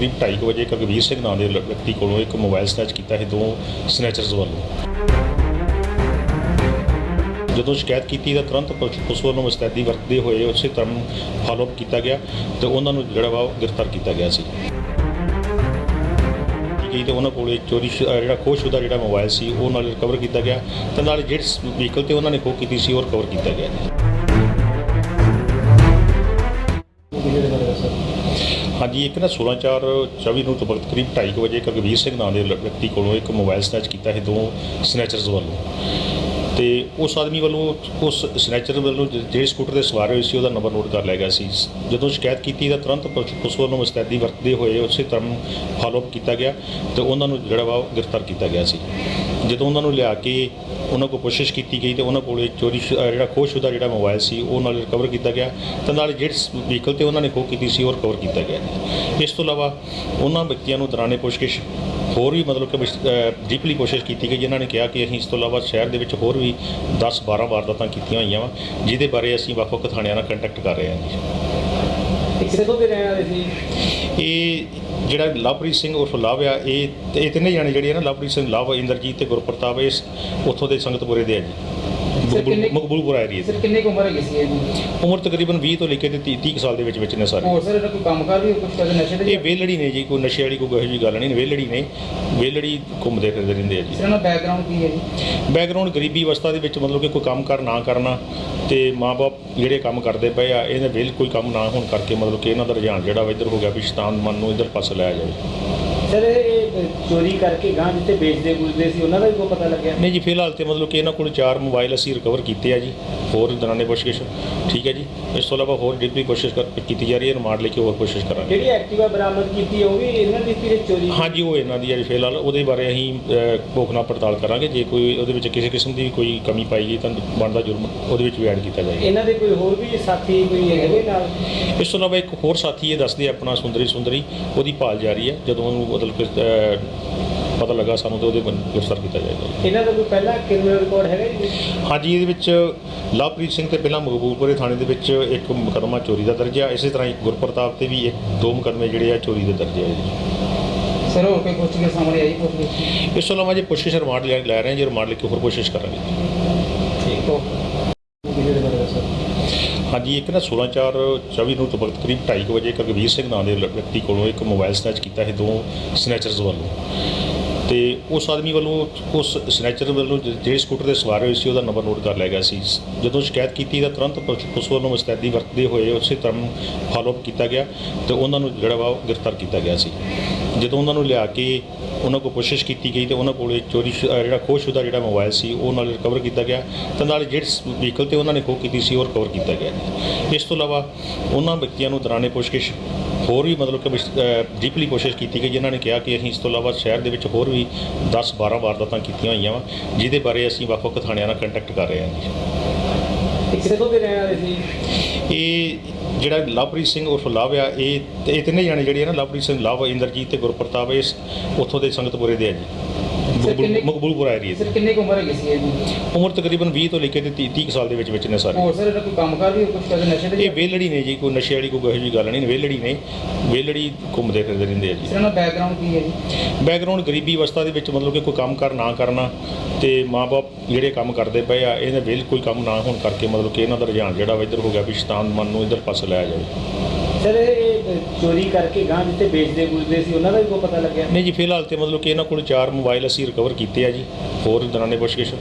ਕਰੀਬ 2:30 ਵਜੇ ਇੱਕ ਸਿੰਘ ਨਾਂ ਦੇ ਵਿਅਕਤੀ ਕੋਲੋਂ ਇੱਕ ਮੋਬਾਈਲ ਸਨੈਚ ਕੀਤਾ ਹੈ ਦੋ ਸਨੈਚਰਸ ਵੱਲੋਂ। ਜਦੋਂ ਸ਼ਿਕਾਇਤ ਕੀਤੀ ਤਾਂ ਤੁਰੰਤ ਪੁਲਿਸ ਪੁਲਿਸ ਵੱਲੋਂ ਮੁਸਤੈਦੀ ਵਰਤਦੇ ਹੋਏ ਉਸੇ ਤਰ੍ਹਾਂ ਫਾਲੋਅਪ ਕੀਤਾ ਗਿਆ ਤੇ ਉਹਨਾਂ ਨੂੰ ਜਿਹੜਾ ਵਾ ਉਹ ਗ੍ਰਿਫਤਾਰ ਕੀਤਾ ਗਿਆ ਸੀ। ਗਈ ਤੇ ਉਹਨਾਂ ਕੋਲੇ ਚੋਰੀ ਸ਼ੁ- ਅਹ ਜਿਹੜਾ ਖੋਹਸ਼ੁਦਾ ਜਿਹੜਾ ਮੋਬਾਈਲ ਸੀ, ਉਹ ਨਾਲ ਰਿਕਵਰ ਕੀਤਾ ਗਿਆ ਤੇ ਨਾਲ ਜਿਸ ਵਹੀਕਲ ਤੇ ਉਹਨਾਂ ਨੇ ਖੋਹ ਕੀਤੀ ਸੀ, ਉਹ ਰਿਕਵਰ ਕੀਤਾ ਗਿਆ। ਹਾਂਜੀ, ਇੱਕ ਨਾ 16/4/24 ਨੂੰ ਤੋਂ ਵਕਤ ਕਰੀਬ 2:30 ਵਜੇ ਇੱਕ ਰਘਵੀਰ ਸਿੰਘ ਨਾਂ ਦੇ ਵਿਅਕਤੀ ਕੋਲੋਂ ਇੱਕ ਮੋਬਾਈਲ ਸਨੈਚ ਕੀਤਾ ਹੈ ਦੋ ਸਨੈਚਰਸ ਵੱਲੋਂ। ਤੇ ਉਸ ਆਦਮੀ ਵੱਲੋਂ, ਉਸ ਸਨੈਚਰ ਵੱਲੋਂ ਜ- ਜਿਹੜੇ ਸਕੂਟਰ ਤੇ ਸਵਾਰ ਹੋਏ ਸੀ, ਉਹਦਾ ਨੰਬਰ ਨੋਟ ਕਰ ਲਿਆ ਗਿਆ ਸੀ। ਜਦੋਂ ਸ਼ਿਕਾਇਤ ਕੀਤੀ, ਤਾਂ ਤੁਰੰਤ ਪੁਲਿਸ ਪੁਲਿਸ ਵੱਲੋਂ ਮੁਸਤੈਦੀ ਵਰਤਦੇ ਹੋਏ ਉਸੇ ਤਰ੍ਹਾਂ ਫਾਲੋਅਪ ਕੀਤਾ ਗਿਆ ਤੇ ਉਹਨਾਂ ਨੂੰ ਜਿਹੜਾ ਵਾ ਉਹ ਗ੍ਰਿਫਤਾਰ ਕੀਤਾ ਗਿਆ ਸੀ। ਜਦੋਂ ਉਹਨਾਂ ਨੂੰ ਲਿਆ ਕੇ ਉਹਨਾਂ ਕੋਲ ਕੋਸ਼ਿਸ਼ ਕੀਤੀ ਗਈ ਤੇ ਉਹਨਾਂ ਕੋਲੇ ਚੋਰੀ ਸ਼ੁ- ਅਹ ਜਿਹੜਾ ਖੋਹਸ਼ੁਦਾ ਜਿਹੜਾ ਮੋਬਾਈਲ ਸੀ, ਉਹ ਨਾਲ ਰਿਕਵਰ ਕੀਤਾ ਗਿਆ ਤੇ ਨਾਲ ਜਿਹੜੇ ਵਹੀਕਲ ਤੇ ਉਹਨਾਂ ਨੇ ਖੋਹ ਕੀਤੀ ਸੀ, ਉਹ ਰਿਕਵਰ ਕੀਤਾ ਗਿਆ। ਇਸ ਤੋਂ ਇਲਾਵਾ ਉਹਨਾਂ ਵਿਅਕਤੀਆਂ ਨੂੰ ਦੌਰਾਨੇ ਪੁੱਛਗਿੱਛ ਹੋਰ ਵੀ ਮਤਲਬ ਕਿ ਡੀਪਲੀ ਕੋਸ਼ਿਸ਼ ਕੀਤੀ ਗਈ ਜਿਨ੍ਹਾਂ ਨੇ ਕਿਹਾ ਕਿ ਅਸੀਂ ਇਸ ਤੋਂ ਇਲਾਵਾ ਸ਼ਹਿਰ ਦੇ ਵਿੱਚ ਹੋਰ ਵੀ 10 12 ਵਾਰਦਾਤਾਂ ਕੀਤੀਆਂ ਹੋਈਆਂ ਵਾ ਜਿਹਦੇ ਬਾਰੇ ਅਸੀਂ ਵੱਖ-ਵੱਖ ਥਾਣਿਆਂ ਨਾਲ ਕੰਟੈਕਟ ਕਰ ਰਹੇ ਹਾਂ ਜੀ। ਕਿਸੇ ਤੋਂ ਦੇ ਰਹਿਣ ਵਾਲੇ ਸੀ ਇਹ ਜਿਹੜਾ ਲਵਪ੍ਰੀਤ ਸਿੰਘ ਉਰਫ ਲਵ ਆ ਇਹ ਇਹ ਤਿੰਨੇ ਜਾਣੇ ਜਿਹੜੇ ਆ ਨਾ ਲਵਪ੍ਰੀਤ ਸਿੰਘ ਲਵ ਇੰਦਰਜੀਤ ਤੇ ਗੁਰਪ੍ਰਤਾਪ ਇਸ ਉੱਥੋਂ ਦੇ ਸੰਗਤਪੁਰੇ ਦੇ ਆ ਜੀ। ਮਕਬੂਲ- ਮਕਬੂਲਪੁਰਾ ਏਰੀਆ ਸਰ ਕਿੰਨੇ ਕੁ ਉਮਰ ਹੈਗੀ ਸੀ ਇਹਦੀ ਉਮਰ ਤਕਰੀਬਨ 20 ਤੋਂ ਲੈ ਕੇ ਤੇ 30 30 ਕੁ ਸਾਲ ਦੇ ਵਿੱਚ ਵਿੱਚ ਨੇ ਸਾਰੇ। ਹੋਰ ਸਰ ਇਹਦਾ ਕੋਈ ਕੰਮਕਾਰ ਵੀ ਕੁਝ ਕਰਦੇ ਨਸ਼ੇ ਦੇ ਇਹ ਵੇਲੜੀ ਨੇ ਜੀ ਕੋਈ ਨਸ਼ੇ ਵਾਲੀ ਕੋਈ ਇਹੋ ਜਿਹੀ ਗੱਲ ਨਹੀਂ ਵੇਲੜੀ ਨੇ। ਵੇਲੜੀ ਘੁੰਮਦੇ ਫਿਰਦੇ ਰਹਿੰਦੇ ਆ ਜੀ। ਸਰ ਇਹਨਾਂ ਦਾ ਬੈਕਗ੍ਰਾਉਂਡ ਕੀ ਹੈ ਜੀ? ਬੈਕਗ੍ਰਾਉਂਡ ਗਰੀਬੀ ਅਵਸਥਾ ਦੇ ਵਿੱਚ ਮਤਲਬ ਕਿ ਕੋਈ ਕੰਮ ਕਰ ਨਾ ਕਰਨਾ ਤੇ ਮਾਪੇ ਜਿਹੜੇ ਕੰਮ ਕਰਦੇ ਪਏ ਆ ਇਹਦੇ ਵੇਲ ਕੋਈ ਕੰਮ ਨਾ ਹੋਣ ਕਰਕੇ ਮਤਲਬ ਕਿ ਇਹਨਾਂ ਦਾ ਰੁਝਾਨ ਜਿਹੜਾ ਵਾ ਇੱਧਰ ਹੋ ਗਿਆ ਵੀ ਸ਼ੈਤਾਨ ਮਨ ਨੂੰ ਇੱਧਰ ਪਾਸੇ ਲਾਇਆ ਜਾਵੇ। ਸਰ ਇਹ ਚੋਰੀ ਕਰਕੇ ਗਾਂ ਜਿੱਥੇ ਵੇਚਦੇ ਬੁਝਦੇ ਸੀ ਉਹਨਾਂ ਦਾ ਵੀ ਕੋਈ ਪਤਾ ਲੱਗਿਆ? ਨਹੀਂ ਜੀ ਫਿਲਹਾਲ ਤੇ ਮਤਲਬ ਕਿ ਇਹਨਾਂ ਕੋਲ ਚਾਰ ਮੋਬਾਈਲ ਅਸੀਂ ਰਿਕਵਰ ਕੀਤੇ ਆ ਜੀ ਹੋਰ ਦੌਰਾਨੇ ਪੁੱਛਗਿੱਛ। ਠੀਕ ਹੈ ਜੀ ਇਸ ਤੋਂ ਇਲਾਵਾ ਹੋਰ ਡੀਪਲੀ ਕੋਸ਼ਿਸ਼ ਕਰ ਕੀਤੀ ਜਾ ਰਹੀ ਹੈ ਰਿਮਾਂਡ ਲੈ ਕੇ ਹੋਰ ਕੋਸ਼ਿਸ਼ ਕਰਾਂਗੇ। ਜਿਹੜੀ ਐਕਟਿਵਾ ਬਰਾਮਦ ਕੀਤੀ ਉਹ ਵੀ ਇਹਨਾਂ ਦੀ ਸੀ ਚੋਰੀ ਹਾਂਜੀ ਉਹ ਇਹਨਾਂ ਦੀ ਹੈ ਜੀ ਫਿਲਹਾਲ ਉਹਦੇ ਬਾਰੇ ਅਸੀਂ ਭੋਖਣਾ ਪੜਤਾਲ ਕਰਾਂਗੇ ਜੇ ਕੋਈ ਉਹਦੇ ਵਿੱਚ ਕਿਸੇ ਕਿਸਮ ਦੀ ਕੋਈ ਕਮੀ ਪਾਈ ਗਈ ਤਾਂ ਬਣਦਾ ਜੁਰਮ ਉਹਦੇ ਵਿੱਚ ਵੀ ਐਡ ਕੀਤਾ ਜਾਏਗਾ। ਇਹਨਾਂ ਦੇ ਕੋਈ ਹੋਰ ਵੀ ਸਾਥੀ ਕੋਈ ਹੈਗੇ ਨਾਲ? ਇਸ ਤੋਂ ਇਲਾਵਾ ਇੱਕ ਹੋਰ ਸਾਥੀ ਇਹ ਦੱਸਦੇ ਆਪਣਾ ਸੁੰਦਰੀ ਸੁੰਦਰੀ ਉਹਦੀ ਭਾਲ ਜਾਰੀ ਹੈ ਜਦੋਂ ਉਹਨੂੰ ਮਤਲਬ ਕਿ ਅਹ, ਪਤਾ ਲੱਗਾ ਸਾਨੂੰ ਤੇ ਉਹਦੇ ਬੰਦ ਗ੍ਰਿਫਤਾਰ ਕੀਤਾ ਜਾਏਗਾ। ਇਹਨਾਂ ਦਾ ਕੋਈ ਪਹਿਲਾ ਕ੍ਰਿਮੀਨਲ ਰਿਕਾਰਡ ਹੈਗਾ ਜੀ? ਹਾਂਜੀ ਇਹਦੇ ਵਿੱਚ ਲਵਪ੍ਰੀਤ ਸਿੰਘ ਤੇ ਪਹਿਲਾਂ ਮਕਬੂਲਪੁਰੇ ਥਾਣੇ ਦੇ ਵਿੱਚ ਇੱਕ ਮੁਕੱਦਮਾ ਚੋਰੀ ਦਾ ਦਰਜ ਆ। ਇਸੇ ਤਰ੍ਹਾਂ ਹੀ ਗੁਰਪ੍ਰਤਾਪ ਤੇ ਵੀ ਇੱਕ ਦੋ ਮੁਕੱਦਮੇ ਜਿਹੜੇ ਆ ਚੋਰੀ ਦੇ ਦਰਜ ਆ ਜੀ ਸਰ ਹੋਰ ਕੋਈ ਪੁੱਛ ਕੇ ਸਾਹਮਣੇ ਆਈ ਪੁੱਛ ਕੇ ਇਸ ਤੋਂ ਇਲਾਵਾ ਜੇ ਪੁੱਛਗਿੱਛ ਰਿਮਾਂਡ ਲੈ ਲੈ ਰਹੇ ਹਾਂ ਜੇ ਰਿਮਾਂਡ ਲੈ ਕੇ ਹੋਰ ਕੋਸ਼ਿਸ਼ ਕਰਾਂਗੇ। ਠੀਕ ਹੋ ਹਾਂਜੀ, ਇੱਕ ਨਾ 16/4/24 ਨੂੰ ਤੋਂ ਵਕਤ ਕਰੀਬ 2:30 ਵਜੇ ਇੱਕ ਰਘਵੀਰ ਸਿੰਘ ਨਾਂ ਦੇ ਵਿਅਕਤੀ ਕੋਲੋਂ ਇੱਕ ਮੋਬਾਈਲ ਸਨੈਚ ਕੀਤਾ ਹੈ ਦੋ ਸਨੈਚਰਸ ਵੱਲੋਂ। ਤੇ ਉਸ ਆਦਮੀ ਵੱਲੋਂ, ਉਸ ਸਨੈਚਰ ਵੱਲੋਂ ਜ- ਜਿਹੜੇ ਸਕੂਟਰ ਤੇ ਸਵਾਰ ਹੋਏ ਸੀ, ਉਹਦਾ ਨੰਬਰ ਨੋਟ ਕਰ ਲਿਆ ਗਿਆ ਸੀ। ਜਦੋਂ ਸ਼ਿਕਾਇਤ ਕੀਤੀ, ਤਾਂ ਤੁਰੰਤ ਪੁਲਿਸ ਪੁਲਿਸ ਵੱਲੋਂ ਮੁਸਤੈਦੀ ਵਰਤਦੇ ਹੋਏ ਉਸੇ ਤਰ੍ਹਾਂ ਫਾਲੋਅਪ ਕੀਤਾ ਗਿਆ ਤੇ ਉਹਨਾਂ ਨੂੰ ਜਿਹੜਾ ਵਾ ਉਹ ਗ੍ਰਿਫਤਾਰ ਕੀਤਾ ਗਿਆ ਸੀ। ਜਦੋਂ ਉਹਨਾਂ ਨੂੰ ਲਿਆ ਕੇ ਉਹਨਾਂ ਕੋਲ ਕੋਸ਼ਿਸ਼ ਕੀਤੀ ਗਈ, ਤੇ ਉਹਨਾਂ ਕੋਲੇ ਚੋਰੀ ਸ਼ੁ- ਅਹ ਜਿਹੜਾ ਖੋਹਸ਼ੁਦਾ ਜਿਹੜਾ ਮੋਬਾਈਲ ਸੀ, ਉਹ ਨਾਲ ਰਿਕਵਰ ਕੀਤਾ ਗਿਆ ਤੇ ਨਾਲ ਜਿਸ ਵਹੀਕਲ ਤੇ ਉਹਨਾਂ ਨੇ ਖੋਹ ਕੀਤੀ ਸੀ, ਉਹ ਰਿਕਵਰ ਕੀਤਾ ਗਿਆ। ਇਸ ਤੋਂ ਇਲਾਵਾ ਉਹਨਾਂ ਵਿਅਕਤੀਆਂ ਨੂੰ ਦੌਰਾਨੇ ਪੁੱਛਗਿੱਛ ਹੋਰ ਵੀ ਮਤਲਬ ਕਿ ਡੀਪਲੀ ਕੋਸ਼ਿਸ਼ ਕੀਤੀ ਗਈ ਜਿਨ੍ਹਾਂ ਨੇ ਕਿਹਾ ਕਿ ਅਸੀਂ ਇਸ ਤੋਂ ਇਲਾਵਾ ਸ਼ਹਿਰ ਦੇ ਵਿੱਚ ਹੋਰ ਵੀ 10 12 ਵਾਰਦਾਤਾਂ ਕੀਤੀਆਂ ਹੋਈਆਂ ਵਾ ਜਿਹਦੇ ਬਾਰੇ ਅਸੀਂ ਵੱਖ-ਵੱਖ ਥਾਣਿਆਂ ਨਾਲ ਕੰਟੈਕਟ ਕਰ ਰਹੇ ਹਾਂ ਜੀ। ਕਿਸੇ ਤੋਂ ਦੇ ਰਹਿਣ ਵਾਲੇ ਸੀ ਇਹ ਜਿਹੜਾ ਲਵਪ੍ਰੀਤ ਸਿੰਘ ਉਰਫ ਲਵ ਆ ਇਹ ਇਹ ਤਿੰਨੇ ਜਾਣੇ ਜਿਹੜੇ ਆ ਨਾ ਲਵਪ੍ਰੀਤ ਸਿੰਘ ਲਵ ਇੰਦਰਜੀਤ ਤੇ ਗੁਰਪ੍ਰਤਾਪ ਇਸ ਉੱਥੋਂ ਦੇ ਸੰਗਤਪੁਰੇ ਦੇ ਆ ਜੀ। ਕਿੰਨੇ- ਮਕਬੂਲਪੁਰਾ ਏਰੀਆ ਸਰ ਕਿੰਨੇ ਕੁ ਉਮਰ ਹੈਗੀ ਸੀ ਇਹਦੀ ਉਮਰ ਤਕਰੀਬਨ 20 ਤੋਂ ਲੈ ਕੇ ਤੇ 30 30 ਕੁ ਸਾਲ ਦੇ ਵਿੱਚ ਵਿੱਚ ਨੇ ਸਾਰੇ। ਹੋਰ ਸਰ ਇਹਦਾ ਕੋਈ ਕੰਮਕਾਰ ਵੀ ਕੁਝ ਕਰਦੇ ਨਸ਼ੇ ਦੇ ਇਹ ਵੇਲੜੀ ਨੇ ਜੀ ਕੋਈ ਨਸ਼ੇ ਵਾਲੀ ਕੋਈ ਗੱਲ ਨਹੀਂ ਵੇਲੜੀ ਨੇ। ਵੇਲੜੀ ਘੁੰਮਦੇ ਫਿਰਦੇ ਰਹਿੰਦੇ ਆ ਜੀ। ਸਰ ਇਹਨਾਂ ਦਾ ਬੈਕਗ੍ਰਾਉਂਡ ਕੀ ਹੈ ਜੀ? ਬੈਕਗ੍ਰਾਉਂਡ ਗਰੀਬੀ ਅਵਸਥਾ ਦੇ ਵਿੱਚ ਮਤਲਬ ਕਿ ਕੋਈ ਕੰਮ ਕਰ ਨਾ ਕਰਨਾ ਤੇ ਮਾਪੇ ਜਿਹੜੇ ਕੰਮ ਕਰਦੇ ਪਏ ਆ ਇਹਦੇ ਵੇਲ ਕੋਈ ਕੰਮ ਨਾ ਹੋਣ ਕਰਕੇ ਮਤਲਬ ਕਿ ਇਹਨਾਂ ਦਾ ਰੁਝਾਨ ਜਿਹੜਾ ਵਾ ਇੱਧਰ ਹੋ ਗਿਆ ਵੀ ਸ਼ੈਤਾਨ ਮਨ ਨੂੰ ਇੱਧਰ ਪਾਸੇ ਲਾਇਆ ਜਾਵੇ। ਸਰ ਇਹ ਚੋਰੀ ਕਰਕੇ ਗਾਂ ਜਿੱਥੇ ਵੇਚਦੇ ਬੁਝਦੇ ਸੀ ਉਹਨਾਂ ਦਾ ਵੀ ਕੋਈ ਪਤਾ ਲੱਗਿਆ? ਨਹੀਂ ਜੀ ਫਿਲਹਾਲ ਤੇ ਮਤਲਬ ਕਿ ਇਹਨਾਂ ਕੋਲ ਚਾਰ ਮੋਬਾਈਲ ਅਸੀਂ ਰਿਕਵਰ ਕੀਤੇ ਆ ਜੀ ਹੋਰ ਦੌਰਾਨੇ ਪੁੱਛਗਿੱਛ।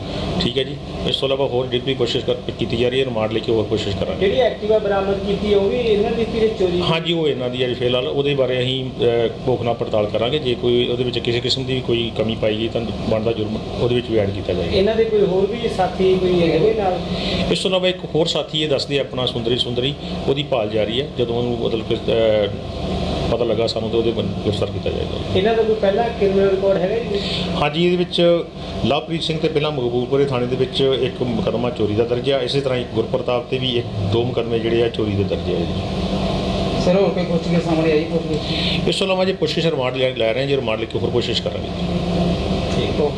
ਠੀਕ ਹੈ ਜੀ ਇਸ ਤੋਂ ਇਲਾਵਾ ਹੋਰ ਡੀਪਲੀ ਕੋਸ਼ਿਸ਼ ਕਰ ਕੀਤੀ ਜਾ ਰਹੀ ਹੈ ਰਿਮਾਂਡ ਲੈ ਕੇ ਹੋਰ ਕੋਸ਼ਿਸ਼ ਕਰਾਂਗੇ। ਜਿਹੜੀ ਐਕਟਿਵਾ ਬਰਾਮਦ ਕੀਤੀ ਉਹ ਵੀ ਇਹਨਾਂ ਦੀ ਸੀ ਚੋਰੀ? ਹਾਂਜੀ ਉਹ ਇਹਨਾਂ ਦੀ ਹੈ ਜੀ ਫਿਲਹਾਲ ਉਹਦੇ ਬਾਰੇ ਅਸੀਂ ਭੋਖਣਾ ਪੜਤਾਲ ਕਰਾਂਗੇ। ਜੇ ਕੋਈ ਉਹਦੇ ਵਿੱਚ ਕਿਸੇ ਕਿਸਮ ਦੀ ਕੋਈ ਕਮੀ ਪਾਈ ਗਈ ਤਾਂ ਬਣਦਾ ਜੁਰਮ ਉਹਦੇ ਵਿੱਚ ਵੀ ਐਡ ਕੀਤਾ ਜਾਏਗਾ। ਇਹਨਾਂ ਦੇ ਕੋਈ ਹੋਰ ਵੀ ਸਾਥੀ ਕੋਈ ਹੈਗੇ ਨਾਲ? ਇਸ ਤੋਂ ਇਲਾਵਾ ਇੱਕ ਹੋਰ ਸਾਥੀ ਇਹ ਦੱਸਦੇ ਆਪਣਾ ਸੁੰਦਰੀ ਸੁੰਦਰੀ ਉਹਦੀ ਭਾਲ ਜਾਰੀ ਹੈ ਜਦੋਂ ਉਹਨੂੰ ਮਤਲਬ ਕਿ ਅਹ, ਪਤਾ ਲੱਗਾ ਸਾਨੂੰ ਤੇ ਉਹਦੇ ਬੰਦ ਗ੍ਰਿਫਤਾਰ ਕੀਤਾ ਜਾਏਗਾ। ਇਹਨਾਂ ਦਾ ਕੋਈ ਪਹਿਲਾ ਕ੍ਰਿਮੀਨਲ ਰਿਕਾਰਡ ਹੈਗਾ ਜੀ? ਹਾਂਜੀ ਇਹਦੇ ਵਿੱਚ ਲਵਪ੍ਰੀਤ ਸਿੰਘ ਤੇ ਪਹਿਲਾਂ ਮਕਬੂਲਪੁਰੇ ਥਾਣੇ ਦੇ ਵਿੱਚ ਇੱਕ ਮੁਕੱਦਮਾ ਚੋਰੀ ਦਾ ਦਰਜ ਆ। ਇਸੇ ਤਰ੍ਹਾਂ ਹੀ ਗੁਰਪ੍ਰਤਾਪ ਤੇ ਵੀ ਇੱਕ ਦੋ ਮੁਕੱਦਮੇ ਜਿਹੜੇ ਆ ਚੋਰੀ ਦੇ ਦਰਜ ਆ ਜੀ ਸਰ ਹੋਰ ਕੋਈ ਪੁੱਛ ਕੇ ਸਾਹਮਣੇ ਆਈ ਪੁੱਛ ਕੇ ਇਸ ਤੋਂ ਇਲਾਵਾ ਜੇ ਪੁੱਛਗਿੱਛ ਰਿਮਾਂਡ ਲੈ ਲੈ ਰਹੇ ਹਾਂ ਜੇ ਰਿਮਾਂਡ ਲੈ ਕੇ ਹੋਰ ਕੋਸ਼ਿਸ਼ ਕਰਾਂਗੇ। ਠੀਕ ਹੋ